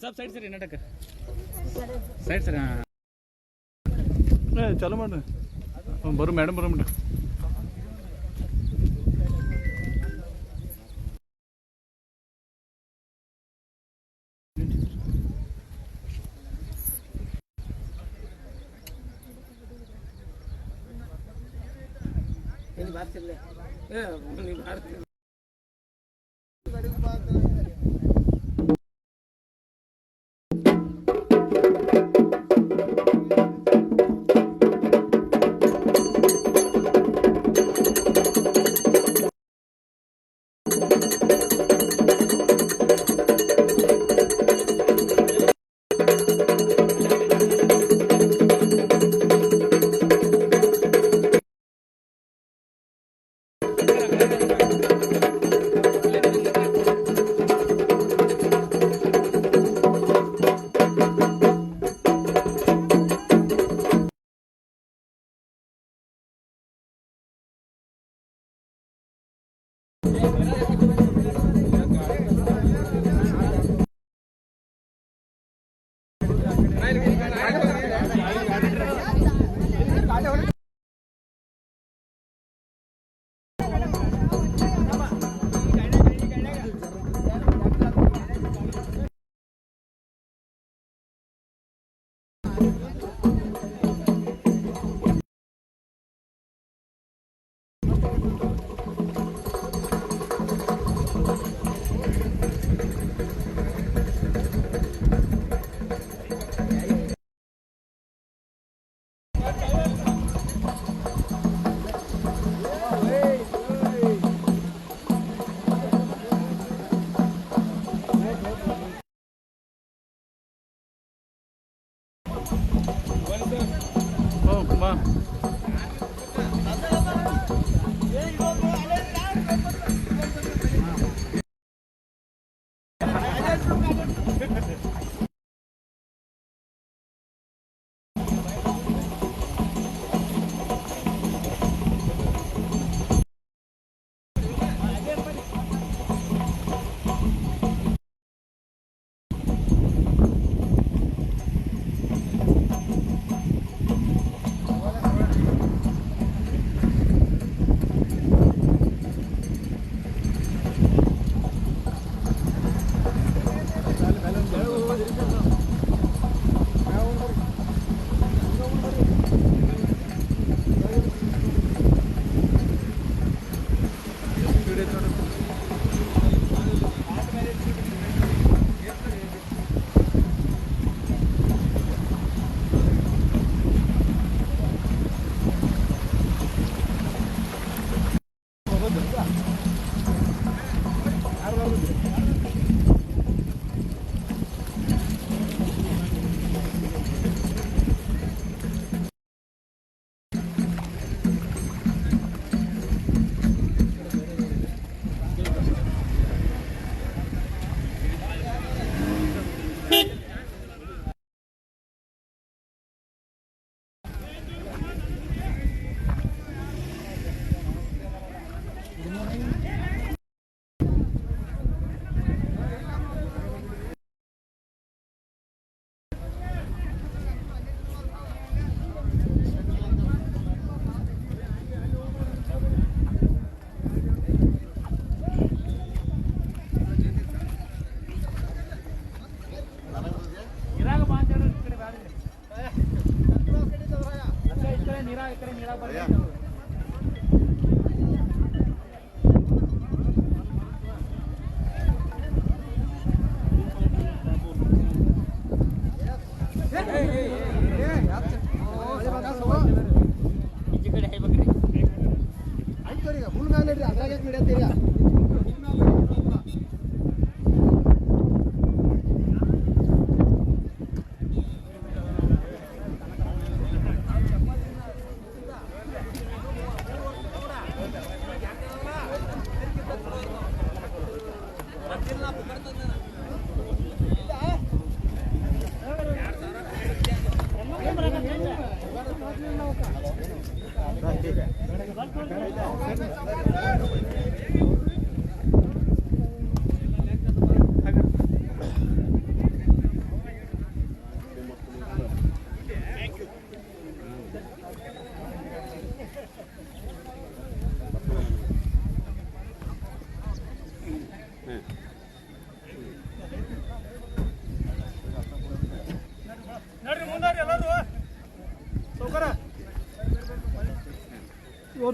సాబ్ side సరే నాటక side sir ಚಲೋ ಮಾಡ್ರಿ ಬರು ಮೇಡಮ್ ಬರು ಮೇಡಮ್ Yeah.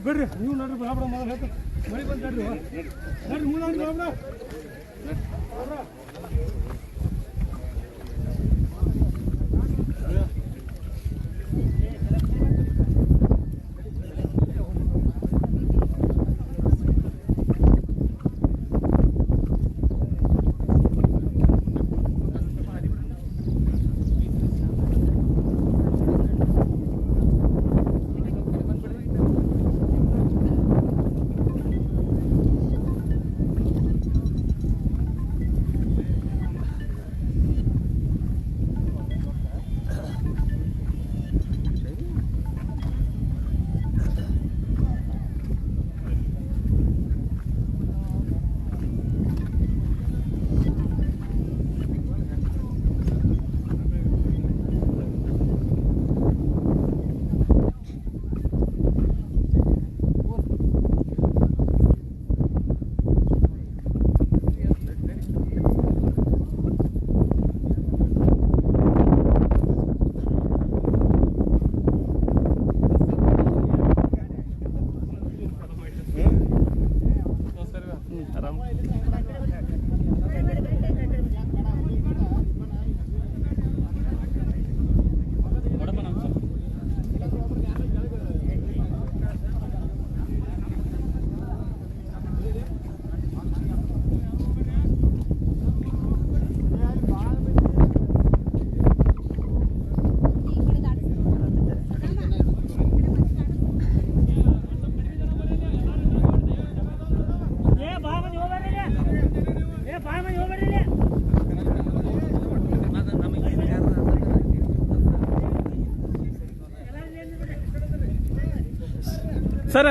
ಬಿಡ್ರಿ ನೀವು ನೋಡ್ರಿ ಬಾಬ್ರ ಮೊದಲು ಹೇಳ್ತ ಮರಿ ಬಂದು ನಡ್ರಿ. ನಡ್ರಿ ಮುಂದಾರಿ ಬರಾಬರ ಆರಾಮ್ ಕೊಡಪ್ಪ ನಮ್ಮ ಸ್ವಲ್ಪ. ಏ ಬಾ ಮಂದಿ ಹೋಗ್ಬೇಡ್ರಿ ಏ ಬಾ ಮಂದಿ ಹೋಗ್ಬೇಡ್ರಿ ಸರ್.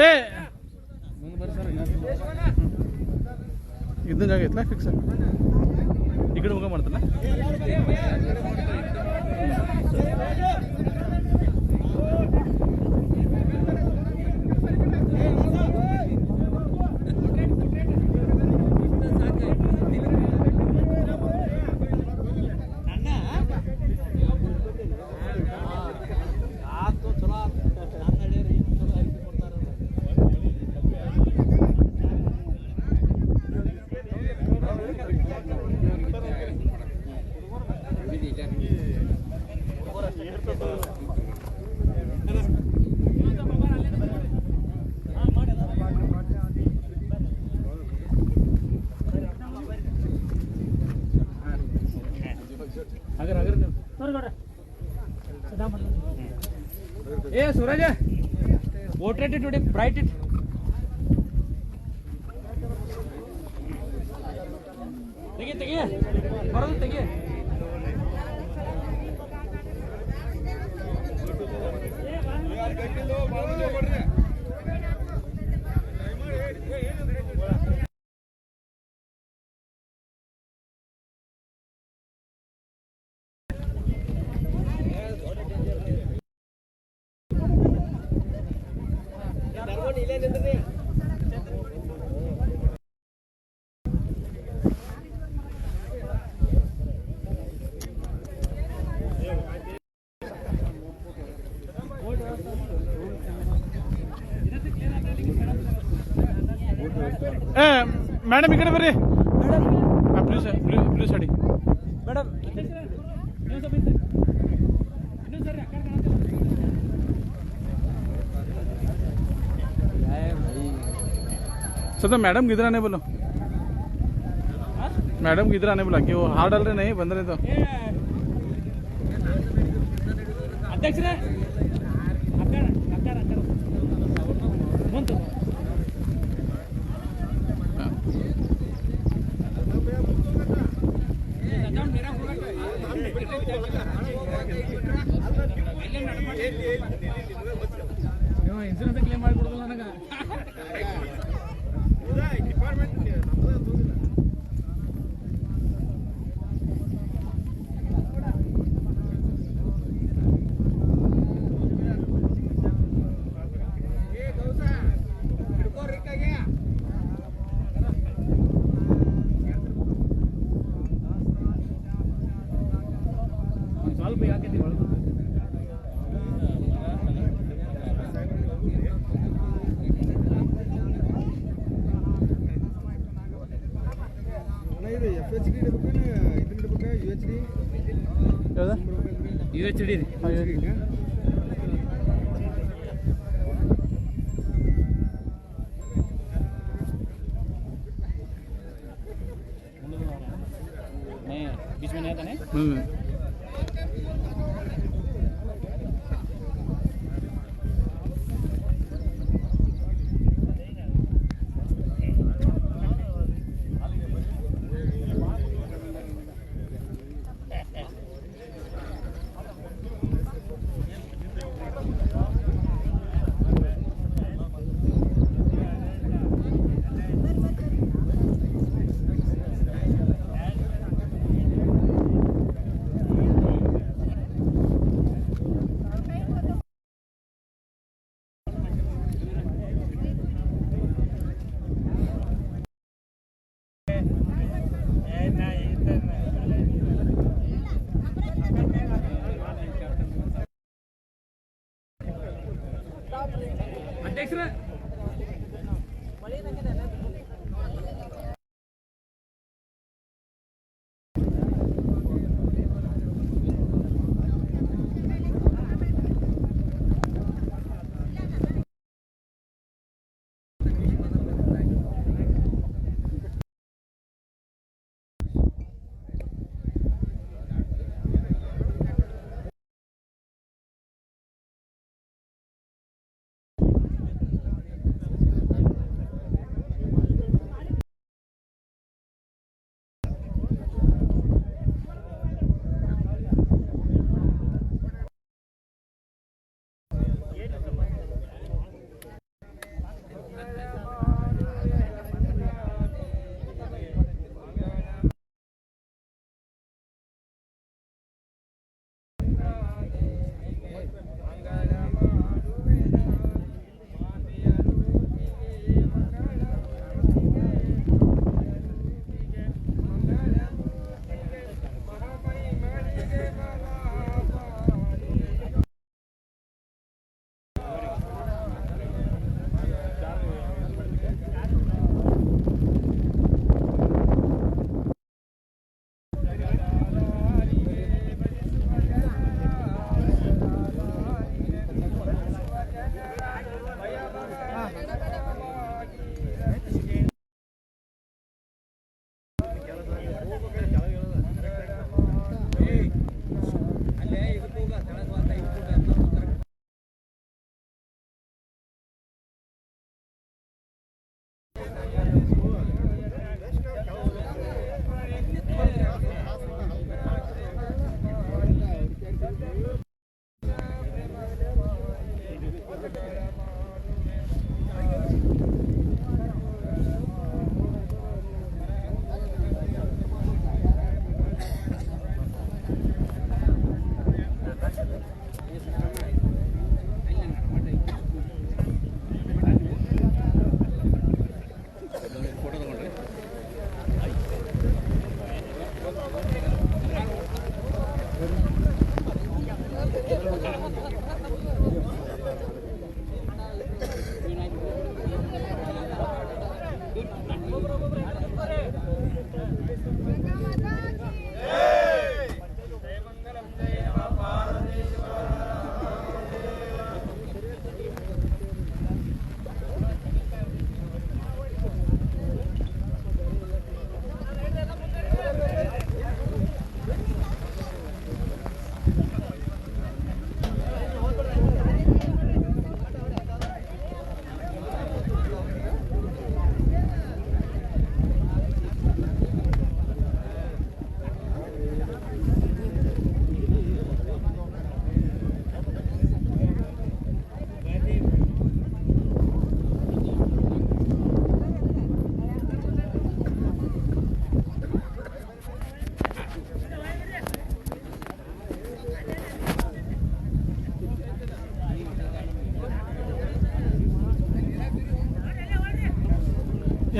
ಏ. ಇದನ್ನ ಜಾಗ ಐತ್ಲಾ ಫಿಕ್ಸ್ ಈ ಕಡೆ ಮುಗ ಮಾಡ್ತಾನ? Suraj, what rated today? Bright it. ಏ ಮೇಡಮ್ ಈ ಕಡೆ ಬರ್ರಿ ಪ್ಲೀಸ್ ಪ್ಲೀಸ್ ಅಡಿ सर मैडम किधर आने बोलो? मैडम किधर आने बोला? क्यों हार डाल रहे नहीं बंद रहे तो। अध्यक्ष U H D U H D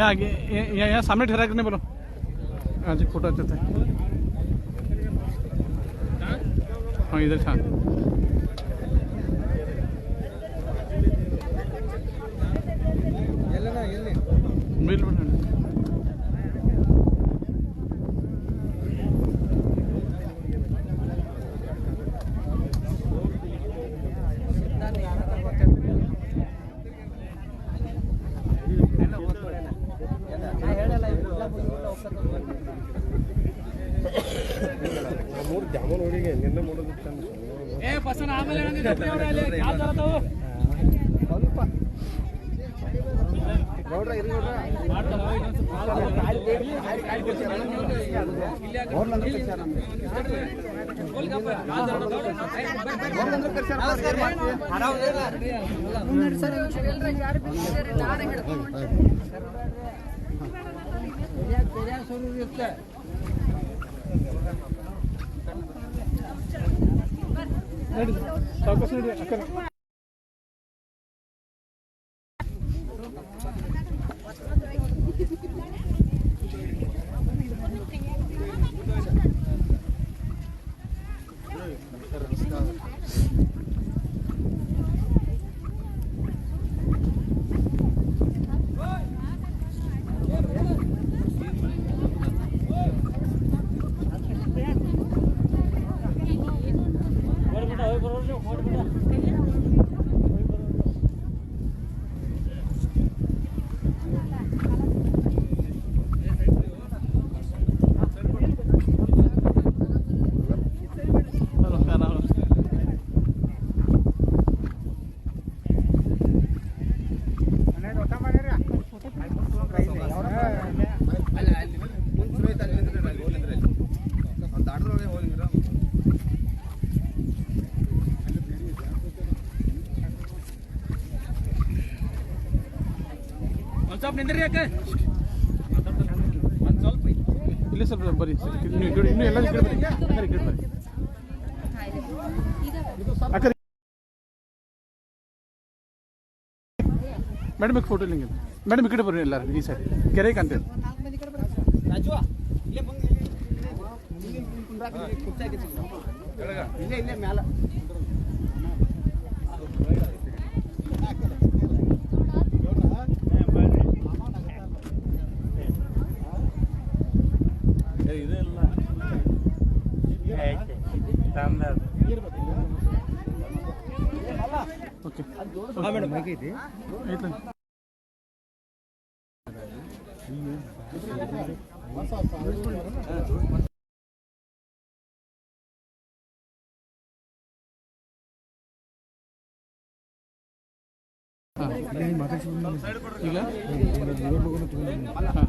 यहाँ आगे ये- यहाँ यहाँ सामने ठहरा करने बोलो हाँ जी फोटो अच्छा था हाँ इधर था बिल Exactamente. ನಡಿ ಸಾವಕಾಶ ನಡಿ ಅಕ್ಕ ಸ್ವಲ್ಪ ನಿಂದ್ರಿ ಯಾಕೆ? ಒಂದ್ ಸ್ವಲ್ಪ ಬರ್ರಿ ಕಡೆ ಇನ್ನೂ ಎಲ್ಲ ಬರ್ರಿ ಬರ್ರಿ ಅಕ್ಕ ಮೇಡಮ್ ಫೋಟೋ ಇಲ್ಲ ಮೇಡಮ್ ಈ ಕಡೆ ಬರ್ರಿ ಎಲ್ಲರೂ ಈ ಸೈಡ್ ಕೆರೆ ಕಾಣ್ತೇವೆ ಓಕೆ ಐತೆ ಈಗ ಹಾಂ.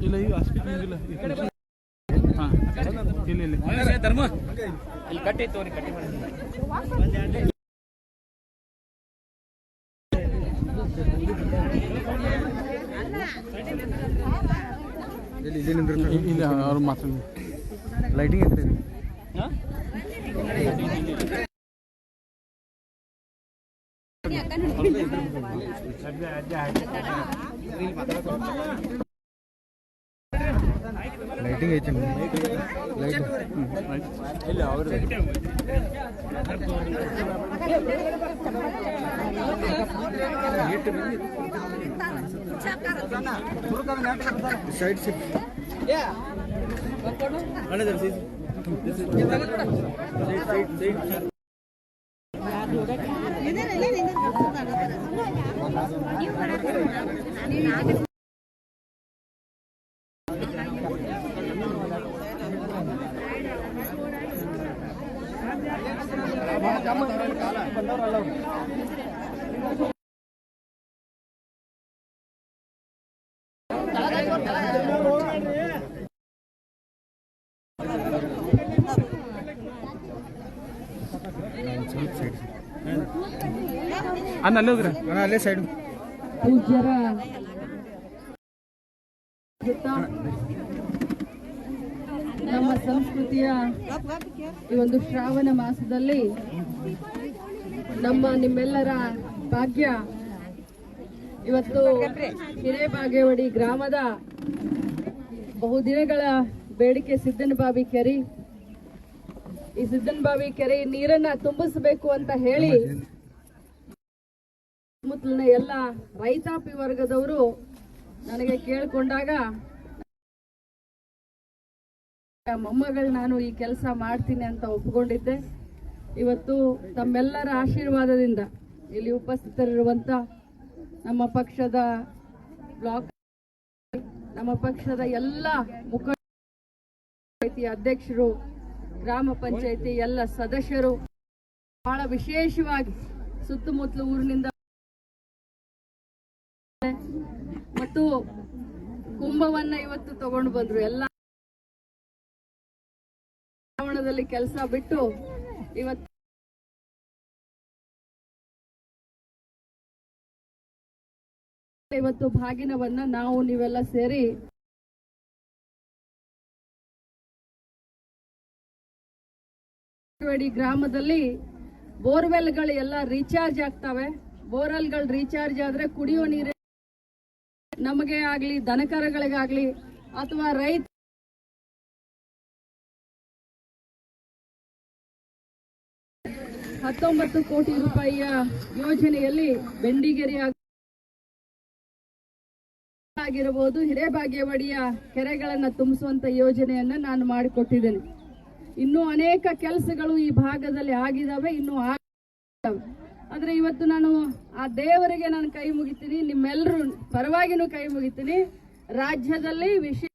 ಇಲ್ಲ ಈಗ ಹಾಸ್ಪಿಟಲ್ ಇಲ್ಲ ಈ ಕಡೆ. ಹಾಂ ಇಲ್ಲ ಇಲ್ಲ ಮಹೇಶ್, ಏ ಧರ್ಮ ಇಲ್ಲಿ ಕಟ್ಟಿ ತೋರಿ ಕಟ್ಟಿ ಮಾಡಿ ಇಲ್ಲ ಅವ್ರು ಮಾತ್ರ ಲೈಟಿಂಗ್ ಐತ್ರಿ ಲೈಟಿಂಗ್ ಐತಿ ಲೈಟ್ ಇಲ್ಲ ಅವರು ಸೈಡ್ ಸಿಪ್ ಅನ್ನ ಅಲ್ಲೇ ಹೋಗ್ರಿ. ಅಲ್ಲೇ ಸೈಡ್ ಪೂಜ್ಯರ ನಮ್ಮ ಸಂಸ್ಕೃತಿಯ ಈ ಒಂದು ಶ್ರಾವಣ ಮಾಸದಲ್ಲಿ ನಮ್ಮ ನಿಮ್ಮೆಲ್ಲರ ಭಾಗ್ಯ ಇವತ್ತು ಹಿರೇಬಾಗೇವಾಡಿ ಗ್ರಾಮದ ಬಹುದಿನಗಳ ಬೇಡಿಕೆ ಸಿದ್ದನಬಾವಿ ಕೆರೆ. ಈ ಸಿದ್ದನಬಾವಿ ಕೆರೆ ನೀರನ್ನ ತುಂಬಿಸಬೇಕು ಅಂತ ಹೇಳಿ ಸುತ್ತಮುತ್ತಲಿನ ಎಲ್ಲ ರೈತಾಪಿ ವರ್ಗದವರು ನನಗೆ ಕೇಳಿಕೊಂಡಾಗ ಮೊಮ್ಮಗಳು ನಾನು ಈ ಕೆಲಸ ಮಾಡ್ತೀನಿ ಅಂತ ಒಪ್ಪಿಕೊಂಡಿದ್ದೆ ಇವತ್ತು ತಮ್ಮೆಲ್ಲರ ಆಶೀರ್ವಾದದಿಂದ ಇಲ್ಲಿ ಉಪಸ್ಥಿತರಿರುವಂತ ನಮ್ಮ ಪಕ್ಷದ ಬ್ಲಾಕ್, ನಮ್ಮ ಪಕ್ಷದ ಎಲ್ಲ ಮುಖಂಡ ಅಧ್ಯಕ್ಷರು, ಗ್ರಾಮ ಪಂಚಾಯತಿ ಎಲ್ಲ ಸದಸ್ಯರು, ಬಹಳ ವಿಶೇಷವಾಗಿ ಸುತ್ತಮುತ್ತಲು ಊರಿನಿಂದ ಕುಂಭವನ್ನ ಇವತ್ತು ತಗೊಂಡು ಬಂದ್ರು. ಎಲ್ಲ ಚುನಾವಣದಲ್ಲಿ ಕೆಲಸ ಬಿಟ್ಟು ಇವತ್ತು ಇವತ್ತು ಭಾಗಿನವನ್ನ ನಾವು ನೀವೆಲ್ಲ ಸೇರಿ ಗ್ರಾಮದಲ್ಲಿ ಬೋರ್ವೆಲ್ಗಳು ಎಲ್ಲ ರೀಚಾರ್ಜ್ ಆಗ್ತವೆ. ಬೋರ್ವೆಲ್ಗಳು ರೀಚಾರ್ಜ್ ಆದ್ರೆ ಕುಡಿಯೋ ನೀರು ನಮಗೆ ಆಗ್ಲಿ, ದನಕರಗಳಿಗಾಗ್ಲಿ ಅಥವಾ ರೈತ ಹತ್ತೊಂಬತ್ತು ಕೋಟಿ ರೂಪಾಯಿಯ ಯೋಜನೆಯಲ್ಲಿ ಬೆಂಡಿಗೆರೆ ಆಗ್- ಆಗಿರಬಹುದು ಕೆರೆಗಳನ್ನ ತುಂಬಿಸುವಂತ ಯೋಜನೆಯನ್ನ ನಾನು ಮಾಡಿಕೊಟ್ಟಿದ್ದೇನೆ. ಇನ್ನೂ ಅನೇಕ ಕೆಲಸಗಳು ಈ ಭಾಗದಲ್ಲಿ ಆಗಿದಾವೆ, ಇನ್ನೂ ಆಗಿದಾವೆ ಆದ್ರೆ ಇವತ್ತು ನಾನು ಆ ದೇವರಿಗೆ ನಾನು ಕೈ ಮುಗಿತೀನಿ ನಿಮ್ಮೆಲ್ಲರೂ ಪರವಾಗಿನೂ ಕೈ ಮುಗಿತೀನಿ. ರಾಜ್ಯದಲ್ಲಿ ವಿಶೇಷ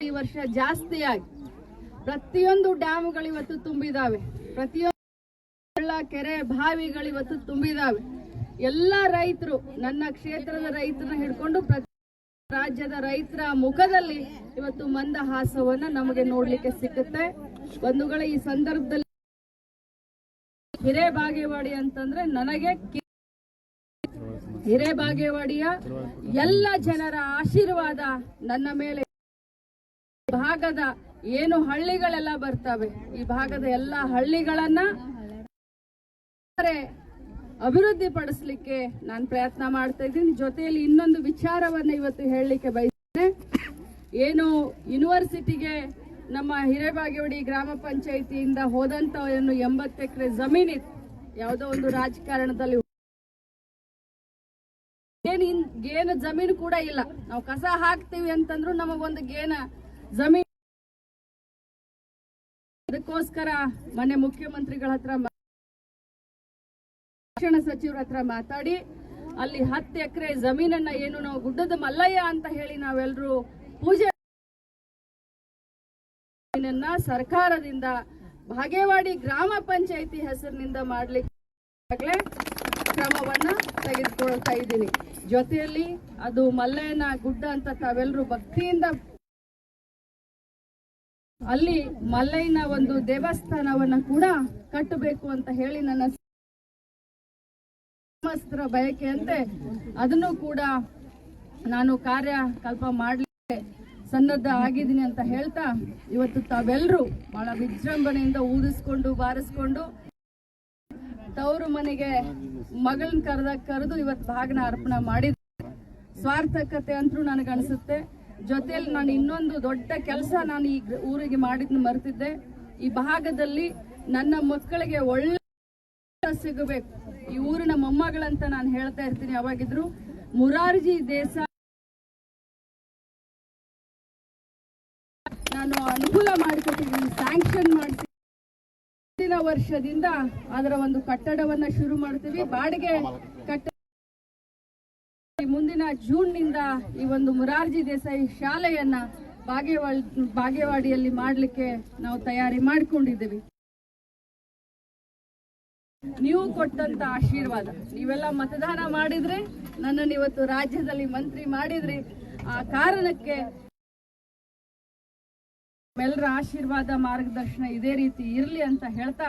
ಈ ವರ್ಷ ಜಾಸ್ತಿಯಾಗಿ ಪ್ರತಿಯೊಂದು ಡ್ಯಾಮ್ಗಳು ಇವತ್ತು ತುಂಬಿದಾವೆ. ಪ್ರತಿಯೊಂದು ಕೆರೆ ಬಾವಿಗಳು ಇವತ್ತು ತುಂಬಿದಾವೆ. ಎಲ್ಲ ರೈತರು, ನನ್ನ ಕ್ಷೇತ್ರದ ರೈತರನ್ನ ಹಿಡ್ಕೊಂಡು ಪ್ರತಿ ರಾಜ್ಯದ ರೈತರ ಮುಖದಲ್ಲಿ ಇವತ್ತು ಮಂದಹಾಸವನ್ನ ನಮಗೆ ನೋಡ್ಲಿಕ್ಕೆ ಸಿಗುತ್ತೆ ಬಂಧುಗಳ, ಈ ಸಂದರ್ಭದಲ್ಲಿ ಹಿರೇಬಾಗೇವಾಡಿ ಅಂತಂದ್ರೆ ನನಗೆ ಹಿರೇ ಹಿರೇಬಾಗೇವಾಡಿಯ ಎಲ್ಲ ಜನರ ಆಶೀರ್ವಾದ ನನ್ನ ಮೇಲೆ. ಭಾಗದ ಏನು ಹಳ್ಳಿಗಳೆಲ್ಲ ಬರ್ತವೆ, ಈ ಭಾಗದ ಎಲ್ಲ ಹಳ್ಳಿಗಳನ್ನ ಅಭಿವೃದ್ಧಿ ಪಡಿಸ್ಲಿಕ್ಕೆ ನಾನು ಪ್ರಯತ್ನ ಮಾಡ್ತಾ ಇದ್ದೀನಿ. ಜೊತೆಯಲ್ಲಿ ಇನ್ನೊಂದು ವಿಚಾರವನ್ನ ಇವತ್ತು ಹೇಳಲಿಕ್ಕೆ ಬಯಸ್ತೇನೆ. ಏನು ಯೂನಿವರ್ಸಿಟಿಗೆ ನಮ್ಮ ಹಿರೇಬಾಗೇವಾಡಿ ಗ್ರಾಮ ಪಂಚಾಯಿತಿಯಿಂದ ಹೋದಂತ ಏನು ಎಂಬತ್ತು ಎಕರೆ ಜಮೀನಿತ್ತು ಯಾವುದೋ ಒಂದು ರಾಜಕಾರಣದಲ್ಲಿ ಗೇನ ಜಮೀನು ಕೂಡ ಇಲ್ಲ. ನಾವು ಕಸ ಹಾಕ್ತೀವಿ ಅಂತಂದ್ರು ನಮಗೊಂದು ಗೇನ ಜಮೀನು ಅದಕ್ಕೋಸ್ಕರ ಮನೆ ಮುಖ್ಯಮಂತ್ರಿಗಳ ಹತ್ರ ಶಿಕ್ಷಣ ಸಚಿವರ ಹತ್ರ ಮಾತಾಡಿ, ಅಲ್ಲಿ ಹತ್ತು ಎಕರೆ ಜಮೀನನ್ನ ಏನು ನಾವು ಗುಡ್ಡದ ಮಲ್ಲಯ್ಯ ಅಂತ ಹೇಳಿ ನಾವೆಲ್ಲರೂ ಪೂಜೆ ಜಮೀನನ್ನ ಸರ್ಕಾರದಿಂದ ಬಾಗೇವಾಡಿ ಗ್ರಾಮ ಪಂಚಾಯಿತಿ ಹೆಸರಿನಿಂದ ಮಾಡಲಿಕ್ಕೆ ಕ್ರಮವನ್ನ ತೆಗೆದುಕೊಳ್ತಾ ಇದ್ದೀನಿ. ಜೊತೆಯಲ್ಲಿ ಅದು ಮಲ್ಲಯ್ಯನ ಗುಡ್ಡ ಅಂತ ತಾವೆಲ್ಲರೂ ಭಕ್ತಿಯಿಂದ ಅಲ್ಲಿ ಮಲ್ಲಯ್ಯನ ಒಂದು ದೇವಸ್ಥಾನವನ್ನ ಕೂಡ ಕಟ್ಟಬೇಕು ಅಂತ ಹೇಳಿ ನನ್ನ ಗ್ರಾಮಸ್ಥರ ಬಯಕೆಯಂತೆ ಅದನ್ನು ಕೂಡ ನಾನು ಕಾರ್ಯಕಲ್ಪ ಮಾಡಲಿಕ್ಕೆ ಸನ್ನದ್ಧ ಆಗಿದ್ದೀನಿ ಅಂತ ಹೇಳ್ತಾ ಇವತ್ತು ತಾವೆಲ್ಲರೂ ಬಹಳ ವಿಜೃಂಭಣೆಯಿಂದ ಊದಿಸ್ಕೊಂಡು, ಬಾರಿಸ್ಕೊಂಡು ತವರು ಮನೆಗೆ ಮಗಳನ್ನ ಕರೆದ ಕರೆದು ಇವತ್ತು ಭಾಗನ ಅರ್ಪಣೆ ಮಾಡಿದ ಸ್ವಾರ್ಥಕತೆ ಅಂತೂ ನನಗನ್ಸುತ್ತೆ. ಜೊತೆಯಲ್ಲಿ ನಾನು ಇನ್ನೊಂದು ದೊಡ್ಡ ಕೆಲಸ ನಾನು ಈ ಊರಿಗೆ ಮಾಡಿದ್ನ ಮರೆತಿದ್ದೆ. ಈ ಭಾಗದಲ್ಲಿ ನನ್ನ ಮಕ್ಕಳಿಗೆ ಒಳ್ಳೆ ಸಿಗಬೇಕು. ಈ ಊರಿನ ಮೊಮ್ಮಗಳಂತ ನಾನು ಹೇಳ್ತಾ ಇರ್ತೀನಿ ಯಾವಾಗಿದ್ರು. ಮುರಾರ್ಜಿ ದೇಸಾಯಿ ಅನುಕೂಲ ಮಾಡಿಕೊಟ್ಟಿದ್ದೀನಿ ಸ್ಯಾಂಕ್ಷನ್ ಮಾಡ್ತೀವಿ ಮುಂದಿನ ವರ್ಷದಿಂದ ಅದರ ಒಂದು ಕಟ್ಟಡವನ್ನ ಶುರು ಮಾಡ್ತೀವಿ. ಬಾಡಿಗೆ ಕಟ್ಟ ಮುಂದಿನ ಜೂನ್ನಿಂದ ಈ ಒಂದು ಮುರಾರ್ಜಿ ದೇಸಾಯಿ ಶಾಲೆಯನ್ನ ಬಾಗೇವಾಡಿ ಬಾಗೇವಾಡಿಯಲ್ಲಿ ಮಾಡಲಿಕ್ಕೆ ನಾವು ತಯಾರಿ ಮಾಡಿಕೊಂಡಿದ್ದೀವಿ. ನೀವು ಕೊಟ್ಟಂತ ಆಶೀರ್ವಾದ. ನೀವೆಲ್ಲ ಮತದಾನ ಮಾಡಿದ್ರೆ, ನನ್ನನ್ನು ಇವತ್ತು ರಾಜ್ಯದಲ್ಲಿ ಮಂತ್ರಿ ಮಾಡಿದ್ರಿ. ಆ ಕಾರಣಕ್ಕೆ ತಮ್ಮೆಲ್ಲರ ಆಶೀರ್ವಾದ ಮಾರ್ಗದರ್ಶನ ಇದೇ ರೀತಿ ಇರಲಿ ಅಂತ ಹೇಳ್ತಾ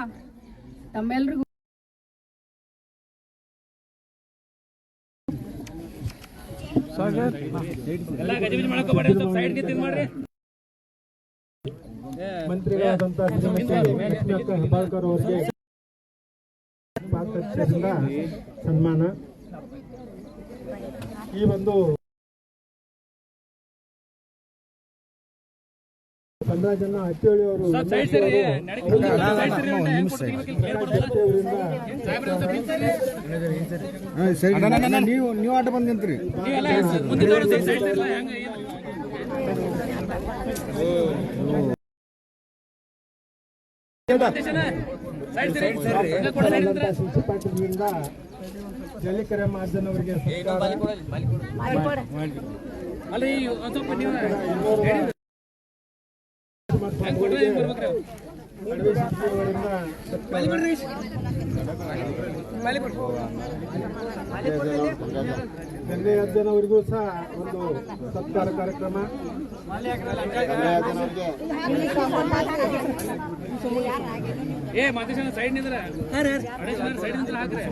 ಹೆಬ್ಬಾಳ್ಕರ್ ಅವರಿಗೆ ಪಾತ್ರದಿಂದ ಸನ್ಮಾನ. ಈ ಒಂದು ಅವರು ಸೈಡ್ ಸರಿ. ಸೈಡ್ ಸರಿ ನೀವು ನೀವು ಆಟ ಬಂದಿಂತ್ರಿ. ಮುನ್ಸಿಪಾಲಿಟಿಯಿಂದ ಜಲ್ಲಿಕೆರೆ ಅಜ್ಜನ್ ಅವರಿಗೂ ಸಹ ಒಂದು ಸತ್ಕಾರ ಕಾರ್ಯಕ್ರಮ. ಏ ಸೈಡ್ ನಿಂದ್ರ. ಸೈಡ್ ನಿಂದ್ರ ಹಾಕ್ರಿ.